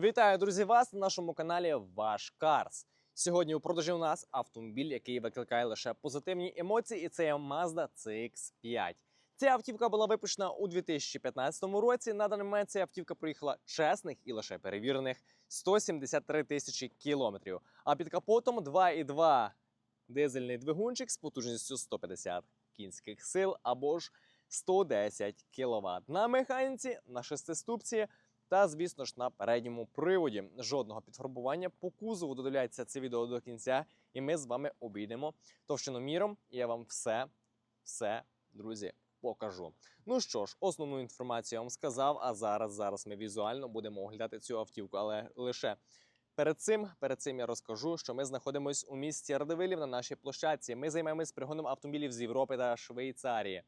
Вітаю, друзі, вас на нашому каналі Ваш Карс. Сьогодні у продажі у нас автомобіль, який викликає лише позитивні емоції, і це є Mazda CX-5. Ця автівка була випущена у 2015 році. На даний момент ця автівка проїхала чесних і лише перевірених 173 тисячі кілометрів. А під капотом 2,2 дизельний двигунчик з потужністю 150 кінських сил або ж 110 кВт. На механіці на шестиступці та, звісно ж, на передньому приводі. Жодного підфарбування по кузову додивляється це відео до кінця, і ми з вами обійдемо товщиноміром. І я вам все, все, друзі, покажу. Ну що ж, основну інформацію я вам сказав. А зараз, зараз ми візуально будемо оглядати цю автівку, але лише. Перед цим, перед цим я розкажу, що ми знаходимося у місті Радивилів на нашій площадці. Ми займаємось пригоном автомобілів з Європи та Швейцарії.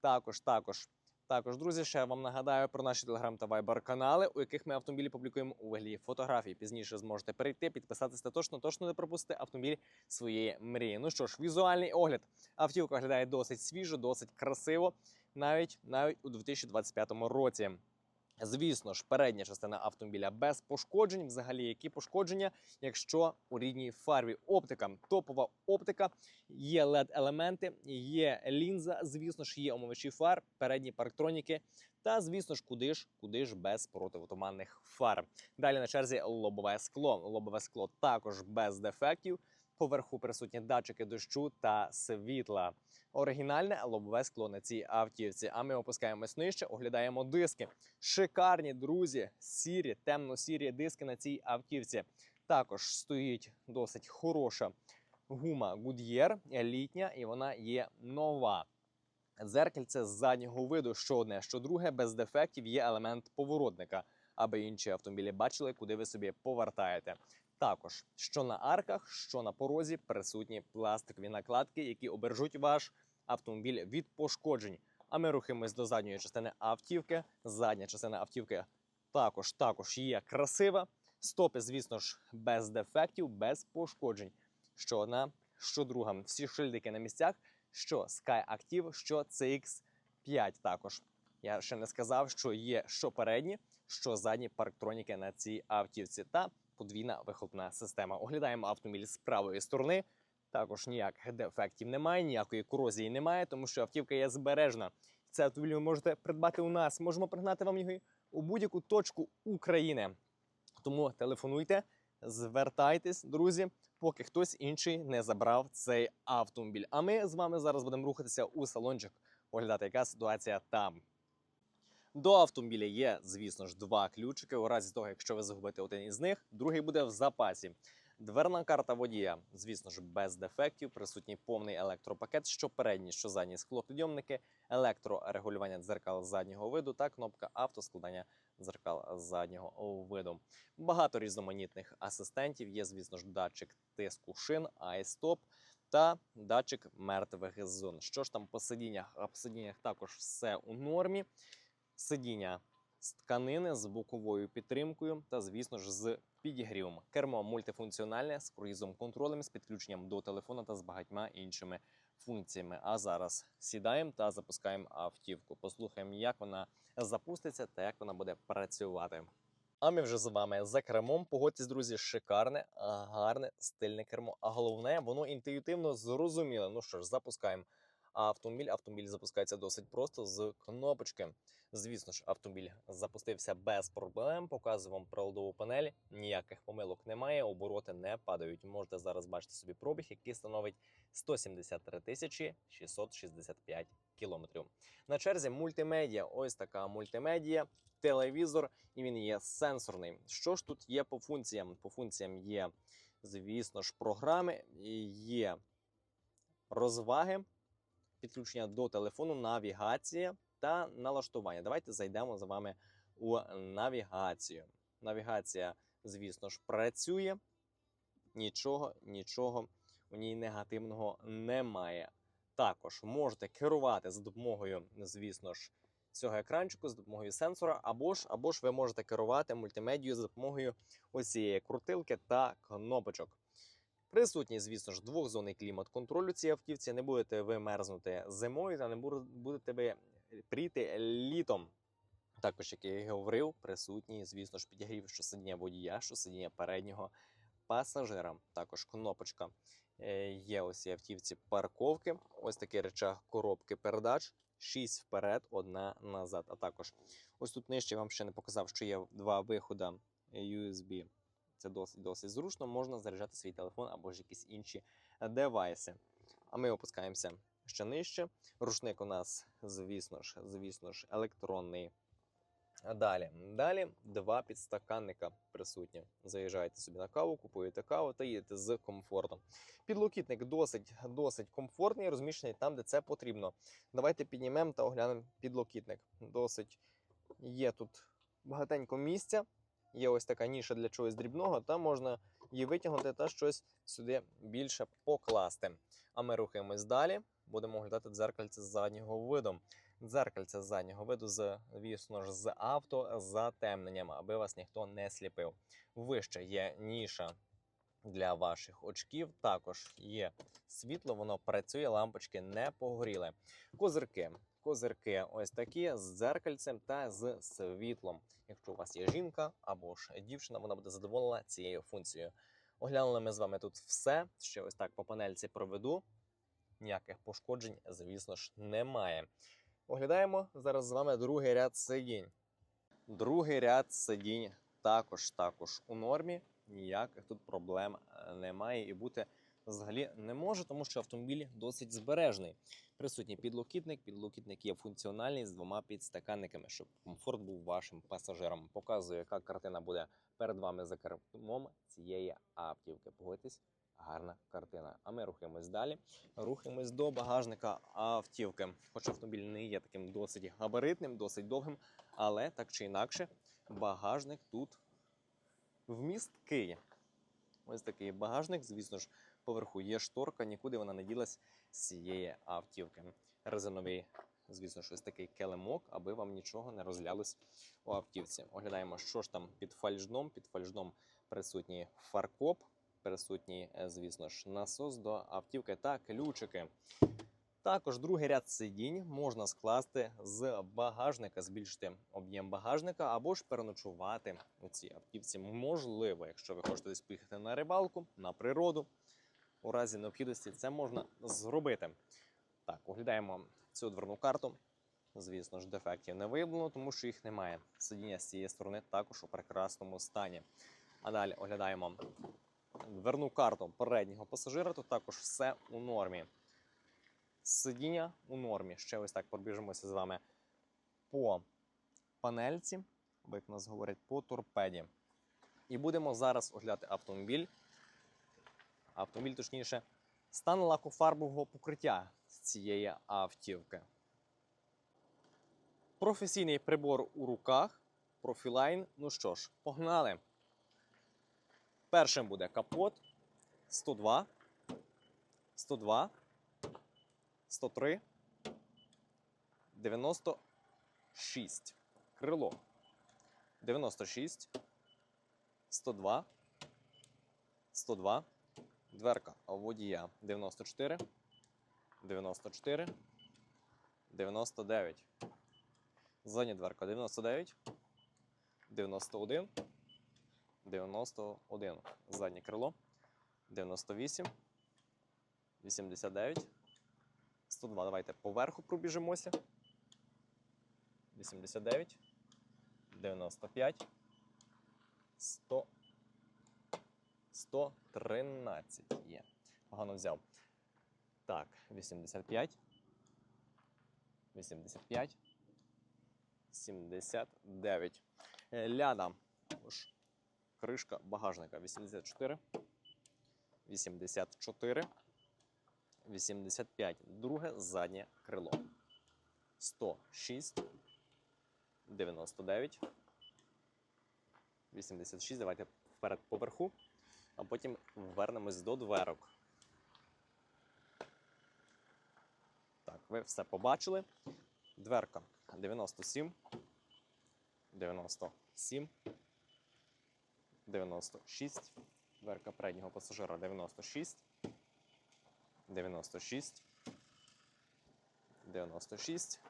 Також, також, також, друзі, ще вам нагадаю про наші телеграм та вайбер канали, у яких ми автомобілі публікуємо у вигляді фотографій. Пізніше зможете перейти, підписатися та точно, точно не пропустити автомобіль своєї мрії. Ну що ж, візуальний огляд. Автівка виглядає досить свіжо, досить красиво, навіть навіть у 2025 році. Звісно ж, передня частина автомобіля без пошкоджень. Взагалі, які пошкодження, якщо у рідній фарбі оптика, топова оптика, є led елементи, є лінза, звісно ж, є омивачі фар, передні парктроніки. Та, звісно ж, куди ж, куди ж без противотуманних фар. Далі на черзі лобове скло. Лобове скло також без дефектів. Поверху присутні датчики дощу та світла. Оригінальне лобове скло на цій автівці. А ми опускаємось нижче, оглядаємо диски. Шикарні друзі, сірі, темно-сірі диски на цій автівці. Також стоїть досить хороша гума Goodyear, літня, і вона є нова. Дзеркальце з заднього виду, що одне, що друге, без дефектів є елемент поворотника, аби інші автомобілі бачили, куди ви собі повертаєте. Також що на арках, що на порозі присутні пластикові накладки, які обережуть ваш автомобіль від пошкоджень. А ми рухаємось до задньої частини автівки. Задня частина автівки також також є красива. Стопи, звісно ж, без дефектів, без пошкоджень. Що одна, що друга. Всі шильдики на місцях. Що Sky Active, що CX5 також. Я ще не сказав, що є що передні, що задні парктроніки на цій автівці. Та подвійна вихлопна система. Оглядаємо автомобіль з правої сторони. Також ніяких дефектів немає, ніякої корозії немає, тому що автівка є збережна. Це автомобіль ви можете придбати у нас. Можемо пригнати вам його у будь-яку точку України. Тому телефонуйте, звертайтесь, друзі, поки хтось інший не забрав цей автомобіль. А ми з вами зараз будемо рухатися у салончик, оглядати, яка ситуація там. До автомобіля є, звісно ж, два ключики. У разі того, якщо ви загубите один із них, другий буде в запасі. Дверна карта водія, звісно ж, без дефектів, присутній повний електропакет, що передні, що задні склопідйомники, електрорегулювання дзеркал заднього виду та кнопка автоскладання дзеркал заднього виду. Багато різноманітних асистентів. Є, звісно ж, датчик тиску шин, iStop та датчик мертвих зон. Що ж там по сидіннях? По сидіннях також все у нормі. Сидіння з тканини з боковою підтримкою та, звісно ж, з підігрівом. Кермо мультифункціональне з круїзом контролем, з підключенням до телефона та з багатьма іншими функціями. А зараз сідаємо та запускаємо автівку. Послухаємо, як вона запуститься та як вона буде працювати. А ми вже з вами за кермом. Погодьтесь, друзі, шикарне, гарне, стильне кермо. А головне, воно інтуїтивно зрозуміле. Ну що ж, запускаємо автомобіль. Автомобіль запускається досить просто з кнопочки. Звісно ж, автомобіль запустився без проблем. Показую вам приладову панель. Ніяких помилок немає, обороти не падають. Можете зараз бачити собі пробіг, який становить 173 тисячі 665 кілометрів. На черзі мультимедіа. Ось така мультимедіа, телевізор, і він є сенсорний. Що ж тут є по функціям? По функціям є, звісно ж, програми, є розваги, підключення до телефону, навігація та налаштування. Давайте зайдемо з вами у навігацію. Навігація, звісно ж, працює. Нічого, нічого у ній негативного немає. Також можете керувати за допомогою, звісно ж, цього екранчику, за допомогою сенсора, або ж, або ж ви можете керувати мультимедією за допомогою ось крутилки та кнопочок. Присутній, звісно ж, двохзонний клімат контролю цієї автівці. Не будете ви мерзнути зимою та не будете ви пріти літом. Також, як я і говорив, присутній, звісно ж, підігрів, що сидіння водія, що сидіння переднього пасажира. Також кнопочка е, є ось і автівці парковки. Ось такий речах коробки передач. 6 вперед, одна назад. А також ось тут нижче я вам ще не показав, що є два виходи USB. Це досить досить зручно. Можна заряджати свій телефон або ж якісь інші девайси. А ми опускаємося ще нижче. Рушник у нас, звісно ж, звісно ж, електронний. Далі, далі два підстаканника присутні. Заїжджаєте собі на каву, купуєте каву та їдете з комфортом. Підлокітник досить, досить комфортний, розміщений там, де це потрібно. Давайте піднімемо та оглянемо підлокітник. Досить є тут багатенько місця. Є ось така ніша для чогось дрібного, там можна її витягнути та щось сюди більше покласти. А ми рухаємось далі. Будемо оглядати дзеркальце з заднього виду. Дзеркальце з заднього виду, звісно ж, з автозатемненням, аби вас ніхто не сліпив. Вище є ніша для ваших очків. Також є світло, воно працює, лампочки не погоріли. Козирки. Козирки ось такі з дзеркальцем та з світлом. Якщо у вас є жінка або ж дівчина, вона буде задоволена цією функцією. Оглянули ми з вами тут все. Ще ось так по панельці проведу. Ніяких пошкоджень, звісно ж, немає. Оглядаємо зараз з вами другий ряд сидінь. Другий ряд сидінь також також у нормі. Ніяких тут проблем е, немає і бути взагалі не може, тому що автомобіль досить збережний. Присутній підлокітник. Підлокітник є функціональний з двома підстаканниками, щоб комфорт був вашим пасажирам. Показую, яка картина буде перед вами за кермом цієї автівки. Погодьтесь, гарна картина. А ми рухаємось далі. Рухаємось до багажника автівки. Хоч автомобіль не є таким досить габаритним, досить довгим, але так чи інакше, багажник тут вмісткий. Ось такий багажник, звісно ж, поверху є шторка, нікуди вона не ділась з цієї автівки. Резиновий, звісно, ж, ось такий килимок, аби вам нічого не розлялось у автівці. Оглядаємо, що ж там під фальжном. Під фальжном присутній фаркоп, присутній, е, звісно ж, насос до автівки та ключики. Також другий ряд сидінь можна скласти з багажника, збільшити об'єм багажника або ж переночувати у цій автівці. Можливо, якщо ви хочете десь поїхати на рибалку, на природу. У разі необхідності це можна зробити. Так, оглядаємо цю дверну карту. Звісно ж, дефектів не виявлено, тому що їх немає. Сидіння з цієї сторони також у прекрасному стані. А далі оглядаємо дверну карту переднього пасажира. Тут також все у нормі. Сидіння у нормі. Ще ось так пробіжимося з вами по панельці, як нас говорять, по торпеді. І будемо зараз оглядати автомобіль. Автомобіль, точніше, стан лакофарбового покриття з цієї автівки. Професійний прибор у руках. Профілайн. Ну що ж, погнали. Першим буде капот 102, 102, 103, 96. Крило 96, 102, 102. Дверка водія 94, 94, 99. Задня дверка 99, 91, 91. Заднє крило 98, 89, 102. Давайте поверху пробіжимося. 89, 95, 100. 113 є. Погано взяв. Так, 85. 85. 79. Е, Ляда. Кришка багажника 84. 84. 85. Друге заднє крило. 106. 99. 86. Давайте вперед поверху а потім вернемось до дверок. Так, ви все побачили. Дверка 97, 97, 96. Дверка переднього пасажира 96, 96, 96,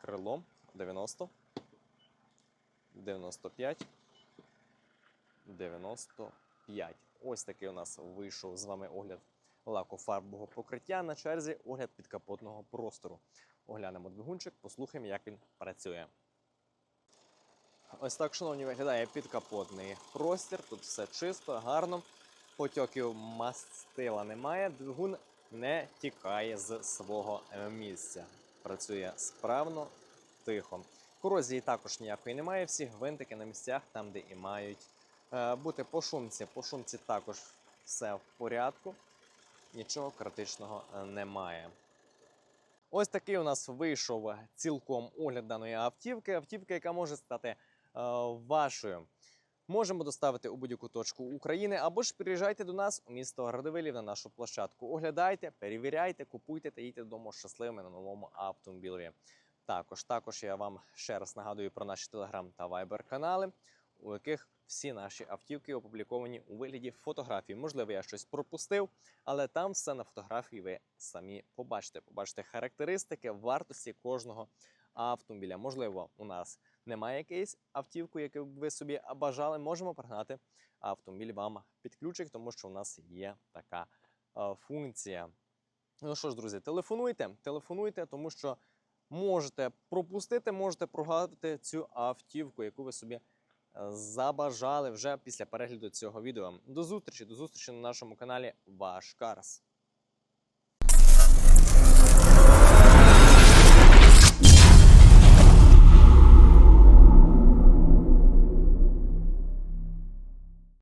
крило 90, 95 95. Ось такий у нас вийшов з вами огляд лакофарбового покриття. На черзі огляд підкапотного простору. Оглянемо двигунчик, послухаємо, як він працює. Ось так, шановні, виглядає підкапотний простір. Тут все чисто, гарно. Потьоків мастила немає. Двигун не тікає з свого місця. Працює справно, тихо. Корозії також ніякої немає. Всі гвинтики на місцях, там, де і мають бути по шумці. По шумці також все в порядку. Нічого критичного е, немає. Ось такий у нас вийшов цілком огляд даної автівки. Автівка, яка може стати е, вашою. Можемо доставити у будь-яку точку України або ж приїжджайте до нас у місто Радивилів на нашу площадку. Оглядайте, перевіряйте, купуйте та їдьте додому щасливими на новому автомобілі. Також, також я вам ще раз нагадую про наші телеграм та вайбер канали, у яких всі наші автівки опубліковані у вигляді фотографій. Можливо, я щось пропустив, але там все на фотографії ви самі побачите. Побачите характеристики, вартості кожного автомобіля. Можливо, у нас немає якоїсь автівки, яку б ви собі бажали. Можемо пригнати автомобіль вам під ключик, тому що у нас є така е, функція. Ну що ж, друзі, телефонуйте, телефонуйте, тому що можете пропустити, можете прогадати цю автівку, яку ви собі забажали вже після перегляду цього відео. До зустрічі, до зустрічі на нашому каналі Ваш Карс.